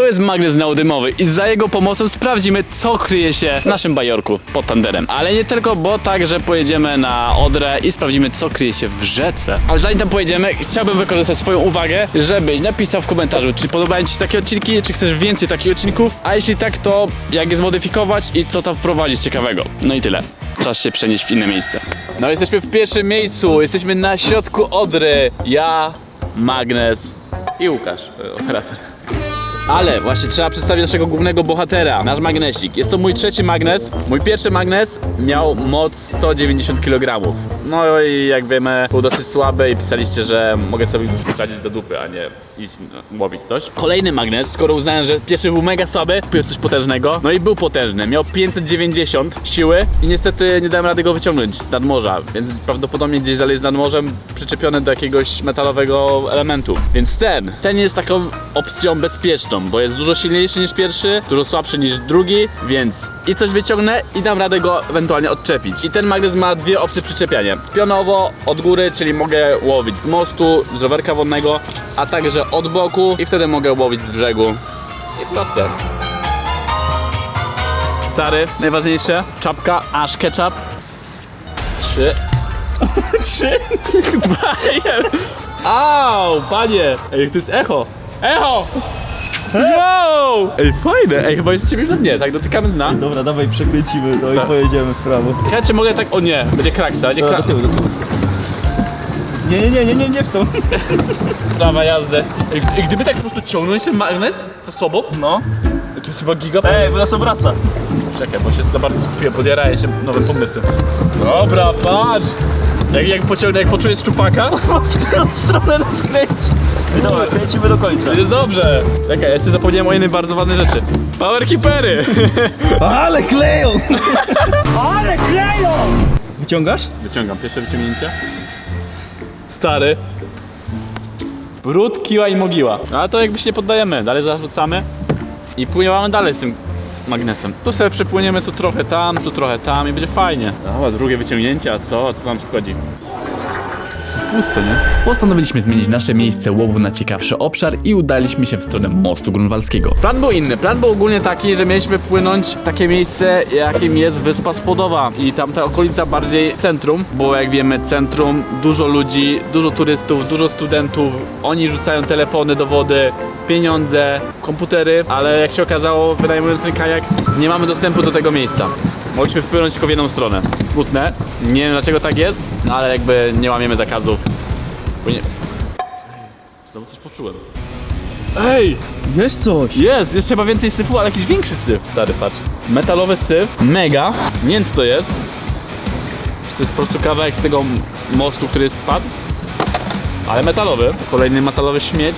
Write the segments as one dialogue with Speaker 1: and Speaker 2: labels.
Speaker 1: To jest magnes neodymowy i za jego pomocą sprawdzimy, co kryje się w naszym bajorku pod tanderem. Ale nie tylko, bo także pojedziemy na Odrę i sprawdzimy, co kryje się w rzece. Ale zanim tam pojedziemy, chciałbym wykorzystać swoją uwagę, żebyś napisał w komentarzu, czy podobają Ci się takie odcinki, czy chcesz więcej takich odcinków, a jeśli tak, to jak je zmodyfikować i co tam wprowadzić ciekawego. No i tyle. Czas się przenieść w inne miejsce. No jesteśmy w pierwszym miejscu, jesteśmy na środku Odry. Ja, Magnes i Łukasz, e, operator. Ale właśnie trzeba przedstawić naszego głównego bohatera, nasz magnesik. Jest to mój trzeci magnes. Mój pierwszy magnes miał moc 190 kg. No i jak wiemy, był dosyć słaby i pisaliście, że mogę sobie coś wsadzić do dupy, a nie iść łowić coś. Kolejny magnes, skoro uznałem, że pierwszy był mega słaby, kupiłem coś potężnego. No i był potężny. Miał 590 siły i niestety nie dałem rady go wyciągnąć z nadmorza, więc prawdopodobnie gdzieś dalej z nadmorzem przyczepiony do jakiegoś metalowego elementu. Więc ten, ten jest taką opcją bezpieczną, bo jest dużo silniejszy niż pierwszy, dużo słabszy niż drugi, więc i coś wyciągnę i dam radę go ewentualnie odczepić. I ten magnes ma dwie opcje przyczepiania. Pionowo, od góry, czyli mogę łowić z mostu, z rowerka wodnego, a także od boku i wtedy mogę łowić z brzegu. I proste. Stary, najważniejsze, czapka, aż ketchup. Trzy. Trzy. Dwa. jeden. Au, panie. Ej, to jest echo. Echo! Wow! Ej, fajne. Ej, chyba jesteśmy już na dnie, tak? Dotykamy dna.
Speaker 2: Dobra, dawaj przekręcimy to i
Speaker 1: Tak.
Speaker 2: pojedziemy w prawo.
Speaker 1: Ja cię mogę tak... O nie, będzie kraksa, będzie
Speaker 2: Dobra, do tyłu, do tyłu. Nie, nie, nie, nie, nie, nie w tą.
Speaker 1: Prawa jazdy. Ej, ej, gdyby tak po prostu ciągnąć ten magnes za sobą,
Speaker 2: No.
Speaker 1: to jest chyba giga...
Speaker 2: Ej, bo nas obraca.
Speaker 1: Czekaj, bo się za bardzo skupiłem, podjaraję się nowym pomysłem. Dobra, patrz! Jak, jak pociągnę, jak poczuję szczupaka,
Speaker 2: W którą stronę nas kręci. Dobra, kręcimy do końca.
Speaker 1: jest dobrze. Czekaj, ja jeszcze zapomniałem o jednej bardzo ważnej rzeczy. Power keepery!
Speaker 2: Ale kleją! Ale kleją! Wyciągasz?
Speaker 1: Wyciągam, pierwsze wyciągnięcie. Stary. Brud, kiła i mogiła. No, Ale to jakby się nie poddajemy, dalej zarzucamy i płyniemy dalej z tym magnesem. Tu sobie przepłyniemy tu trochę tam, tu trochę tam i będzie fajnie. Dobra, drugie wyciągnięcie, a co? A co nam szkodzi? Pusto, nie? Postanowiliśmy zmienić nasze miejsce łowu na ciekawszy obszar i udaliśmy się w stronę mostu grunwaldzkiego. Plan był inny. Plan był ogólnie taki, że mieliśmy płynąć w takie miejsce, jakim jest Wyspa Spodowa i tamta okolica bardziej centrum, bo jak wiemy centrum, dużo ludzi, dużo turystów, dużo studentów, oni rzucają telefony do wody, pieniądze, komputery, ale jak się okazało, wynajmując ten kajak, nie mamy dostępu do tego miejsca. Mogliśmy wpłynąć tylko w jedną stronę. Smutne. Nie wiem dlaczego tak jest, no ale jakby nie łamiemy zakazów. Bo nie... Znowu coś poczułem. Ej!
Speaker 2: Jest coś.
Speaker 1: Jest, jest chyba więcej syfu, ale jakiś większy syf, stary, patrz. Metalowy syf, mega. Nie wiem co to jest. Czy to jest po prostu kawałek z tego mostu, który spadł? Ale metalowy. Kolejny metalowy śmieć.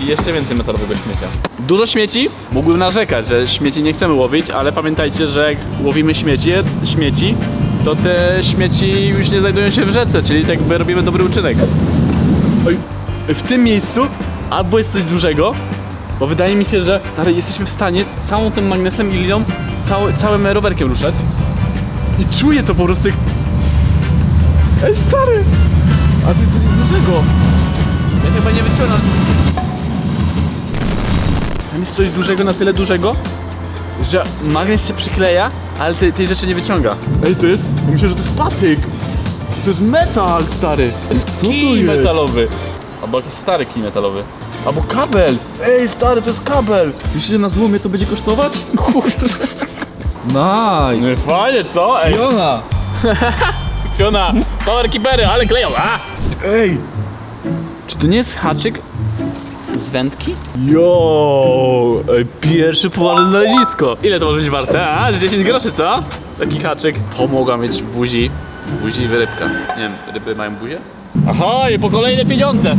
Speaker 1: I jeszcze więcej metalowego śmiecia. Dużo śmieci. Mógłbym narzekać, że śmieci nie chcemy łowić, ale pamiętajcie, że jak łowimy śmieci, śmieci, to te śmieci już nie znajdują się w rzece, czyli tak jakby robimy dobry uczynek. Oj, w tym miejscu albo jest coś dużego, bo wydaje mi się, że stary, jesteśmy w stanie całą tym magnesem i linią, cały, całym rowerkiem ruszać. I czuję to po prostu jak... Ej stary! A tu jest coś dużego. Ja chyba nie wyciągnę. Tam jest coś dużego, na tyle dużego, że magnes się przykleja, ale tej, tej rzeczy nie wyciąga. Ej, to jest... Myślę, że to jest patyk. To jest metal, stary. To jest
Speaker 2: to
Speaker 1: kij
Speaker 2: jest?
Speaker 1: metalowy. Albo jakiś stary kij metalowy. Albo kabel. Ej, stary, to jest kabel.
Speaker 2: Myślisz, że na złomie to będzie kosztować? Nice.
Speaker 1: No fajnie, co? Ej,
Speaker 2: Jona.
Speaker 1: Fiona, power keepery, ale kleją, a!
Speaker 2: Ej.
Speaker 1: Czy to nie jest haczyk z wędki? Jo, ej, pierwszy poważne znalezisko. Ile to może być warte? A, z 10 groszy, co? Taki haczyk. To mogła mieć w buzi, w buzi wyrybka. Nie wiem, ryby mają buzię? Aha, i po kolejne pieniądze.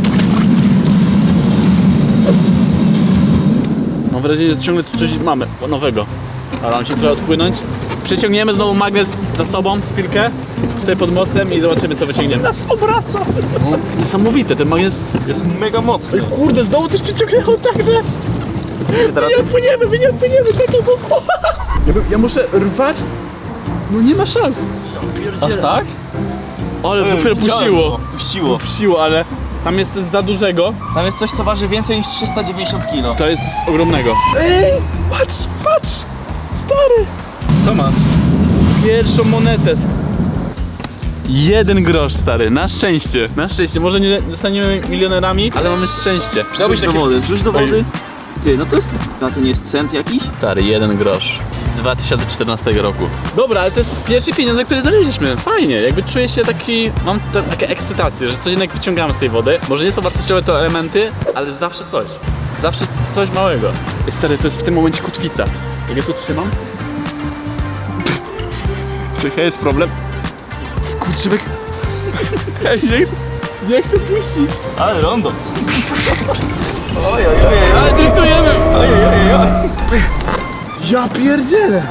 Speaker 1: Mam wrażenie, że ciągle tu coś mamy nowego. Ale mam się trochę odpłynąć. Przeciągniemy znowu magnes za sobą chwilkę, tutaj pod mostem i zobaczymy co wyciągniemy. Nas obraca! No, niesamowite, ten magnes
Speaker 2: Jest mega mocny.
Speaker 1: Kurde, znowu coś przyciągnęło tak, że my nie odpłyniemy, my nie odpłyniemy, czekaj, bo... Ja, ja muszę rwać? No nie ma szans. Aż tak? Ale dopiero puściło.
Speaker 2: Puściło.
Speaker 1: Puściło, ale Tam jest coś za dużego,
Speaker 2: Tam jest coś, co waży więcej niż 390 kg.
Speaker 1: to jest z ogromnego. Ej, patrz, patrz, stary. Co masz? Pierwszą monetę. Jeden grosz, stary, na szczęście. Na szczęście, może nie zostaniemy milionerami, ale mamy szczęście.
Speaker 2: Wrzuć do
Speaker 1: Takie-
Speaker 2: wody, wrzuć do wody. Ty, no to jest, no to nie jest cent jakiś?
Speaker 1: Stary, jeden grosz. Z 2014 roku. Dobra, ale to jest pierwsze pieniądze, które znaleźliśmy. Fajnie, jakby czuję się taki. Mam te, takie ekscytacje, że coś jednak wyciągamy z tej wody. Może nie są wartościowe to elementy, ale zawsze coś. Zawsze coś małego. Ej, stary, to jest w tym momencie kotwica. Jak ja tu trzymam. Czekaj, jest problem. Skurczybyk. Ej, nie chcę, nie chcę puścić.
Speaker 2: Ale rondo. oj, oj, oj,
Speaker 1: Ale driftujemy!
Speaker 2: oj, oj, oj.
Speaker 1: Ja pierdzielę!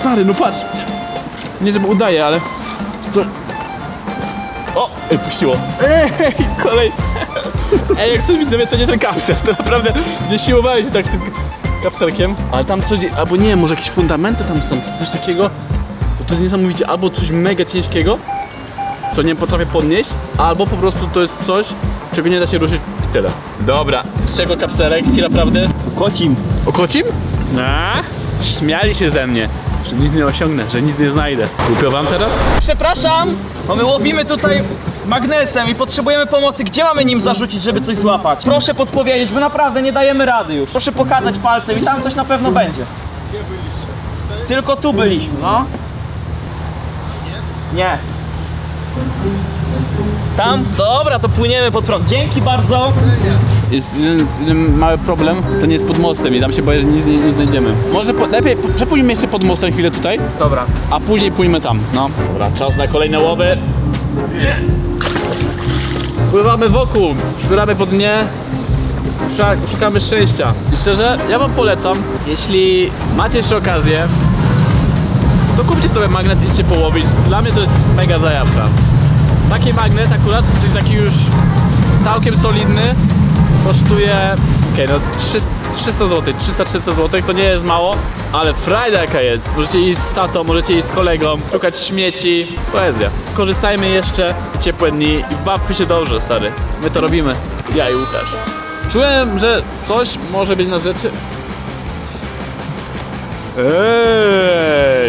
Speaker 1: Stary, no patrz! Nie żeby udaje, ale... Co? O! Ej, puściło! Ej, kolej! Ej, jak coś widzę, to nie ten kapsel, to naprawdę nie siłowałem się tak z tym kapselkiem. Ale tam coś, albo nie, może jakieś fundamenty tam są, coś takiego. To jest niesamowicie, albo coś mega ciężkiego, co nie potrafię podnieść, albo po prostu to jest coś, czego nie da się ruszyć i tyle. Dobra, z czego kapselek? Chwila prawdy.
Speaker 2: Kocim.
Speaker 1: O kocim? A, śmiali się ze mnie, że nic nie osiągnę, że nic nie znajdę. Kupią wam teraz?
Speaker 2: Przepraszam, bo my łowimy tutaj magnesem i potrzebujemy pomocy. Gdzie mamy nim zarzucić, żeby coś złapać? Proszę podpowiedzieć, bo naprawdę nie dajemy rady już. Proszę pokazać palcem i tam coś na pewno będzie. Gdzie byliście? Tylko tu byliśmy, no. Nie. Tam? Dobra, to płyniemy pod prąd. Dzięki bardzo.
Speaker 1: Jest jeden, mały problem, to nie jest pod mostem i tam się boję, że nic nie, nie znajdziemy. Może po, lepiej po- przepłyniemy jeszcze pod mostem chwilę tutaj,
Speaker 2: Dobra.
Speaker 1: a później pójdziemy tam, no. Dobra, czas na kolejne łowy. Pływamy wokół, szuramy po dnie, szuka- szukamy szczęścia. I szczerze, ja wam polecam, jeśli macie jeszcze okazję, to kupcie sobie magnes i idźcie połowić. Dla mnie to jest mega zajawka. Taki magnes akurat, czyli taki już całkiem solidny, kosztuje okej, no 300, 300 zł, 300-300 zł, to nie jest mało, ale frajda jaka jest. Możecie iść z tatą, możecie iść z kolegą, szukać śmieci, poezja. Korzystajmy jeszcze ciepłe dni i bawmy się dobrze, stary. My to robimy, ja i Łukasz. Czułem, że coś może być na rzeczy.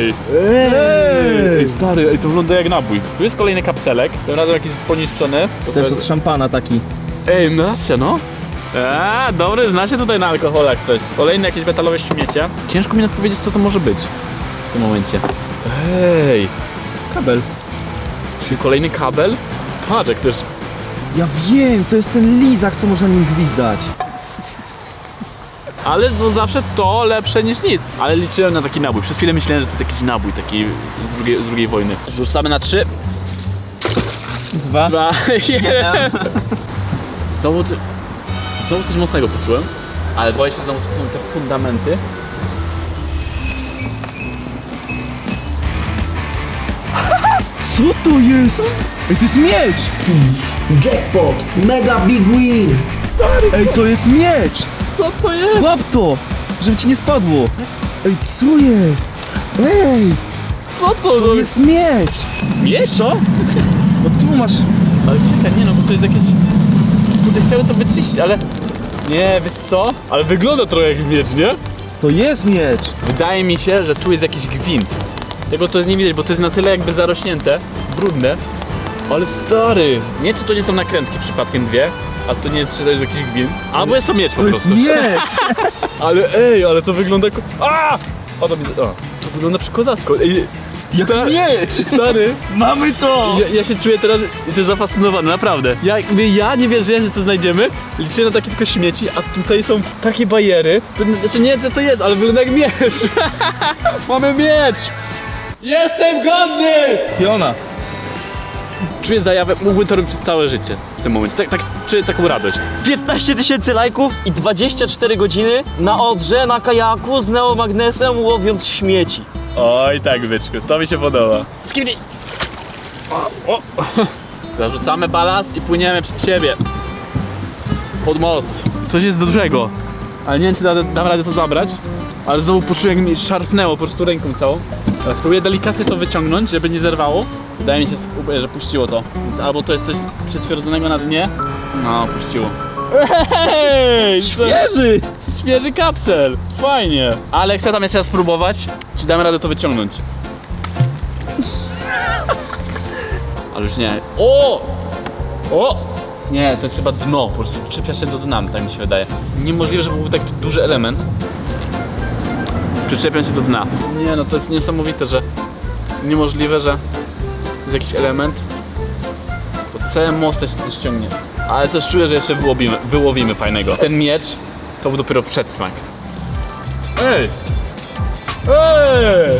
Speaker 1: Ej! Ej! Stary, ej, to wygląda jak nabój. Tu jest kolejny kapselek, tym razem jakiś poniszczony.
Speaker 2: Też od szampana taki.
Speaker 1: Ej, no racja, no. A, dobry, zna się tutaj na alkoholach ktoś. Kolejne jakieś metalowe śmiecie. Ciężko mi odpowiedzieć, co to może być w tym momencie. Ej,
Speaker 2: Kabel.
Speaker 1: czyli kolejny kabel? Patrz, jak też...
Speaker 2: Ja wiem, to jest ten lizak, co można nim gwizdać.
Speaker 1: Ale no zawsze to lepsze niż nic. Ale liczyłem na taki nabój. Przez chwilę myślałem, że to jest jakiś nabój taki z drugiej, z drugiej wojny. Rzucamy na trzy.
Speaker 2: Dwa.
Speaker 1: Dwa, jeden. Znowu, znowu coś mocnego poczułem, ale boję się znowu, są te fundamenty.
Speaker 2: Co to jest? Ej, to jest miecz!
Speaker 3: Jackpot! Mega big win!
Speaker 2: Ej, to jest miecz!
Speaker 1: Co to jest?
Speaker 2: Łap to! Żeby ci nie spadło! Ej, co jest? Ej,
Speaker 1: Co to,
Speaker 2: to jest miecz!
Speaker 1: Mieszo?
Speaker 2: No tu masz...
Speaker 1: Ale czekaj, nie no, bo to jest jakieś... Kurde, chciałem to wyczyścić, ale... Nie, wiesz co? Ale wygląda trochę jak miecz, nie?
Speaker 2: To jest miecz!
Speaker 1: Wydaje mi się, że tu jest jakiś gwint. Tego to jest nie widać, bo to jest na tyle jakby zarośnięte, brudne. Ale stary! Nie czy to nie są nakrętki przypadkiem dwie, a to nie czy to jest jakiś gwint. Albo jest to miecz po
Speaker 2: To jest
Speaker 1: prostu.
Speaker 2: miecz!
Speaker 1: Ale ej, ale to wygląda jako... A! O, to, mi... o, to wygląda przykozacko. Ej,
Speaker 2: Jak
Speaker 1: sta-
Speaker 2: miecz!
Speaker 1: Stary,
Speaker 2: Mamy to!
Speaker 1: ja, ja się czuję teraz, jestem zafascynowany, naprawdę. Ja, jakby ja nie wierzyłem, że to znajdziemy, liczyłem na takie tylko śmieci, a tutaj są takie bajery. To, znaczy nie wiem co to jest, ale wygląda jak miecz. Mamy miecz! Jestem godny!
Speaker 2: Piona!
Speaker 1: Czuję zajawę, mógłbym to robić przez całe życie w tym momencie. Tak, tak czuję taką radość.
Speaker 2: 15 tysięcy lajków i 24 godziny na odrze, na kajaku z neomagnesem łowiąc śmieci.
Speaker 1: Oj tak, byczku, to mi się podoba. Skibidi! O, o. Zarzucamy balast i płyniemy przed siebie. Pod most. Coś jest dużego. Ale nie wiem, czy da, dam radę to zabrać. Ale znowu poczułem, jak mi szarpnęło po prostu ręką całą. Teraz spróbuję delikatnie to wyciągnąć, żeby nie zerwało. Wydaje mi się, że puściło to. Więc albo to jest coś przetwierdzonego na dnie, No, puściło. Ej,
Speaker 2: Wieży!
Speaker 1: Świeży kapsel! Fajnie! Ale chcę tam jeszcze raz spróbować, czy damy radę to wyciągnąć. Ale już nie. O! O! Nie, to jest chyba dno, po prostu czepia się do dna, tak mi się wydaje. Niemożliwe, żeby był taki duży element. Przyczepiam się do dna. Nie no, to jest niesamowite, że niemożliwe, że jest jakiś element, to cały most się coś ściągnie. Ale coś czuję, że jeszcze wyłowimy, wyłowimy fajnego. Ten miecz to był dopiero przedsmak. Ej! Ej!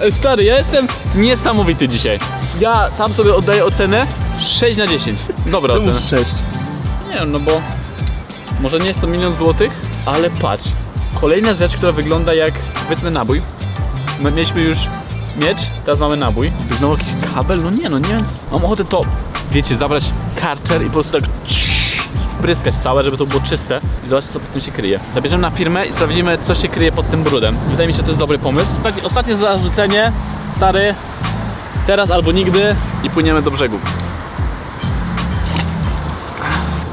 Speaker 1: Ej, Stary, ja jestem niesamowity dzisiaj. Ja sam sobie oddaję ocenę 6 na 10. Dobra ocena.
Speaker 2: 6.
Speaker 1: Nie wiem, no bo może nie jest to milion złotych, ale patrz. Kolejna rzecz, która wygląda jak powiedzmy nabój. My mieliśmy już miecz, teraz mamy nabój. Znowu jakiś kabel? No nie, no nie wiem. Mam ochotę to, wiecie, zabrać karter i po prostu tak spryskać całe, żeby to było czyste i zobaczyć co pod tym się kryje. Zabierzemy na firmę i sprawdzimy co się kryje pod tym brudem. Wydaje mi się, że to jest dobry pomysł. Taki ostatnie zarzucenie, stary, teraz albo nigdy i płyniemy do brzegu.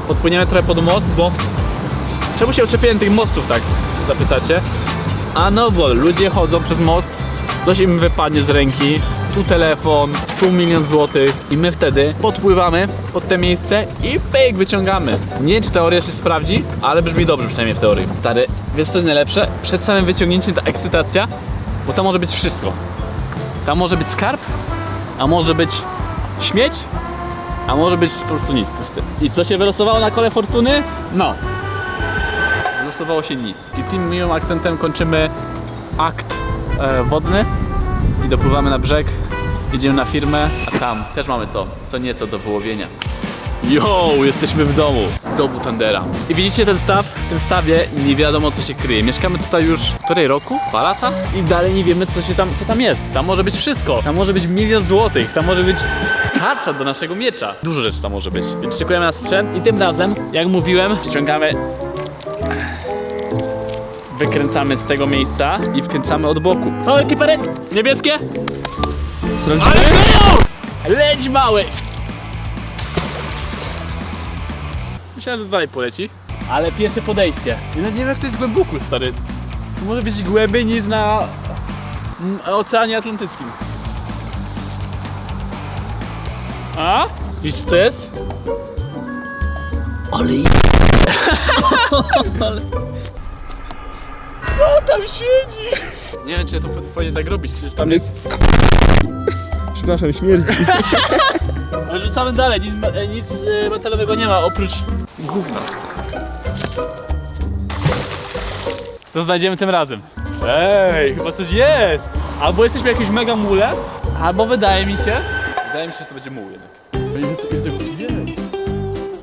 Speaker 1: Podpłyniemy trochę pod most, bo czemu się oczepiłem tych mostów tak, zapytacie? A no bo ludzie chodzą przez most, coś im wypadnie z ręki, tu telefon, tu milion złotych i my wtedy podpływamy pod te miejsce i pyk, wyciągamy. Nie czy teoria się sprawdzi, ale brzmi dobrze przynajmniej w teorii. Stary, wiesz co jest najlepsze? Przed samym wyciągnięciem ta ekscytacja, bo tam może być wszystko. Tam może być skarb, a może być śmieć, a może być po prostu nic, pusty. I co się wylosowało na kole fortuny? No. Wylosowało się nic. I tym miłym akcentem kończymy akt wodny i dopływamy na brzeg, idziemy na firmę, a tam też mamy co? Co nieco do wyłowienia. Yo, jesteśmy w domu, w domu Tandera. I widzicie ten staw? W tym stawie nie wiadomo co się kryje. Mieszkamy tutaj już której roku? Dwa lata? I dalej nie wiemy co się tam, co tam jest. Tam może być wszystko. Tam może być milion złotych. Tam może być tarcza do naszego miecza. Dużo rzeczy tam może być. Więc szykujemy na sprzęt i tym razem, jak mówiłem, ściągamy wykręcamy z tego miejsca i wkręcamy od boku. O, ekipery! Niebieskie! Ale leją! Leć mały! Myślałem, że dalej poleci. Ale pierwsze podejście. Ja nie wiem jak to jest głęboko, stary. To może być głębiej niż na mm, Oceanie Atlantyckim. A? Widzisz co to jest?
Speaker 3: Ale
Speaker 1: Co tam siedzi? Nie wiem, czy to powinien tak robić, przecież tam jest...
Speaker 2: Przepraszam, śmierdzi.
Speaker 1: Ale rzucamy dalej, nic, e, nic e, metalowego nie ma, oprócz gówna. Co znajdziemy tym razem? Ej, chyba coś jest! Albo jesteśmy jakieś mega mule, albo wydaje mi się... Wydaje mi się, że to będzie muł jednak. To jest.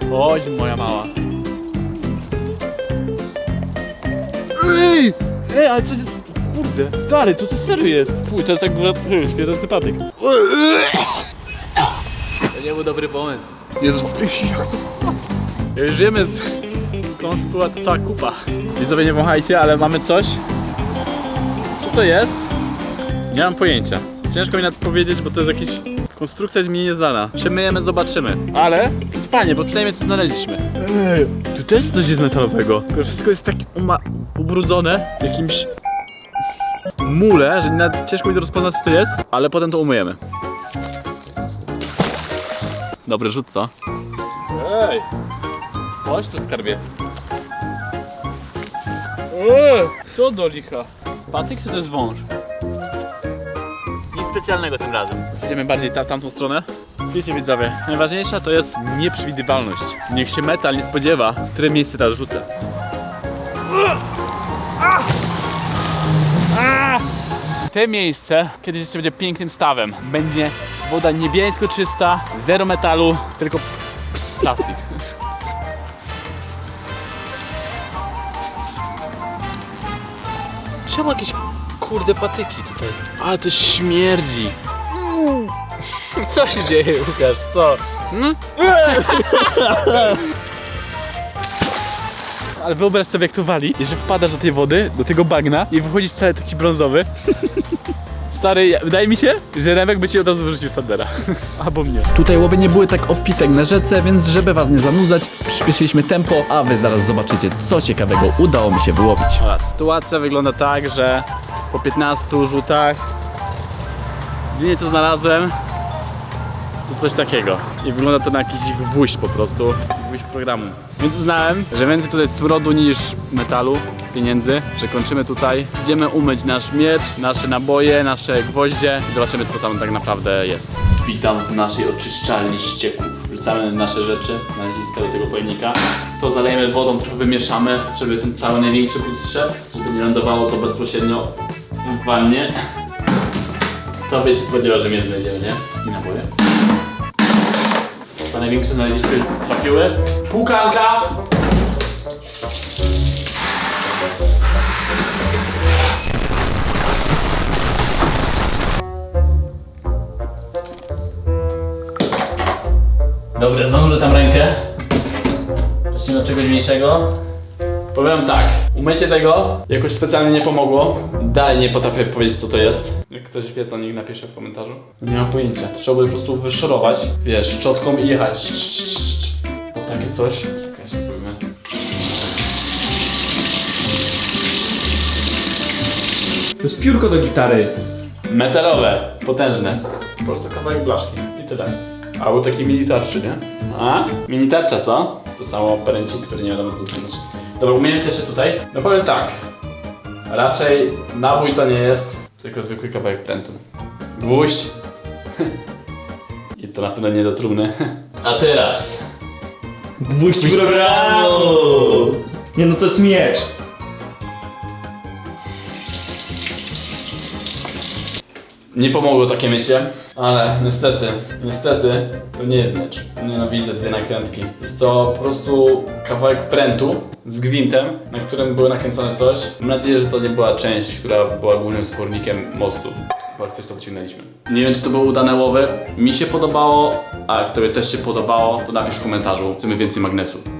Speaker 1: Chodź, moja mała. Ej! Ej, ale coś jest... Kurde, stary, to coś serio jest. Fuj, to jest jak świeżący patyk. To nie był dobry pomysł. Jezu, ja już wiemy z, skąd spływa ta cała kupa. Widzowie nie wąchajcie, ale mamy coś. Co to jest? Nie mam pojęcia. Ciężko mi nawet powiedzieć, bo to jest jakiś... Konstrukcja jest mi nieznana. Przemyjemy, zobaczymy. Ale fajnie, bo przynajmniej coś znaleźliśmy. Ej, też coś jest metalowego. Tylko wszystko jest tak ubrudzone jakimś mule, że nawet ciężko mi to rozpoznać co to jest, ale potem to umyjemy. Dobry rzut, co? Ej! Chodź tu skarbie. Eee, co do licha? Spatyk czy to jest wąż? Nic specjalnego tym razem. Idziemy bardziej ta, w tamtą stronę. Wiecie widzowie, najważniejsza to jest nieprzewidywalność. Niech się metal nie spodziewa, które miejsce teraz rzucę. Te miejsce kiedyś jeszcze będzie pięknym stawem. Będzie woda niebiesko czysta, zero metalu, tylko plastik. Czemu jakieś kurde patyki tutaj? Ale to śmierdzi. Co się dzieje, Łukasz? Co? Hmm? Ale wyobraź sobie jak to wali i że wpadasz do tej wody, do tego bagna i wychodzisz cały taki brązowy. Stary, ja- wydaje mi się, że Remek by ci od razu wyrzucił Sandera. Albo mnie. Tutaj łowy nie były tak obfite jak na rzece, więc żeby was nie zanudzać, przyspieszyliśmy tempo, a wy zaraz zobaczycie, co ciekawego udało mi się wyłowić. Sytuacja wygląda tak, że po 15 rzutach jedynie co znalazłem to coś takiego. I wygląda to na jakiś gwóźdź po prostu, gwóźdź programu. Więc uznałem, że więcej tutaj smrodu niż metalu, pieniędzy, że kończymy tutaj. Idziemy umyć nasz miecz, nasze naboje, nasze gwoździe i zobaczymy co tam tak naprawdę jest. Witam w naszej oczyszczalni ścieków. Wrzucamy nasze rzeczy na naciska do tego pojemnika. To zalejemy wodą, trochę wymieszamy, żeby ten cały największy zszedł, żeby nie lądowało to bezpośrednio w wannie. To by się spodziewał, że miecz znajdziemy, nie? I naboje. To największe znalezisko już trafiły. Pukanka! Dobra, zanurzę tam rękę. Zacznijmy od czegoś mniejszego. Powiem tak, umycie tego jakoś specjalnie nie pomogło. Dalej nie potrafię powiedzieć co to jest. Jak ktoś wie, to niech napisze w komentarzu. Nie mam pojęcia. Trzeba by po prostu wyszorować, wiesz, szczotką i jechać. O takie coś. Czekaj, spróbujmy.
Speaker 2: To jest piórko do gitary.
Speaker 1: Metalowe, potężne. Po prostu kawałek blaszki i tyle. A był taki mini tarczy, nie? A? Mini tarcza, co? To samo perencik, który nie wiadomo co znaczy. Dobra, też się tutaj. No powiem tak. Raczej nabój to nie jest, tylko zwykły kawałek prętu. Gwóźdź. I to na pewno nie do trumny. A teraz.
Speaker 2: Gwóźdź programu! Nie no, to jest miecz.
Speaker 1: Nie pomogło takie mycie, ale niestety, niestety to nie jest miecz. Nienawidzę dwie nakrętki. Jest to po prostu kawałek prętu z gwintem, na którym było nakręcone coś. Mam nadzieję, że to nie była część, która była głównym spornikiem mostu. Bo jak coś to wyciągnęliśmy. Nie wiem, czy to były udane łowy. Mi się podobało, a jak też się podobało, to napisz w komentarzu. Chcemy więcej magnesu.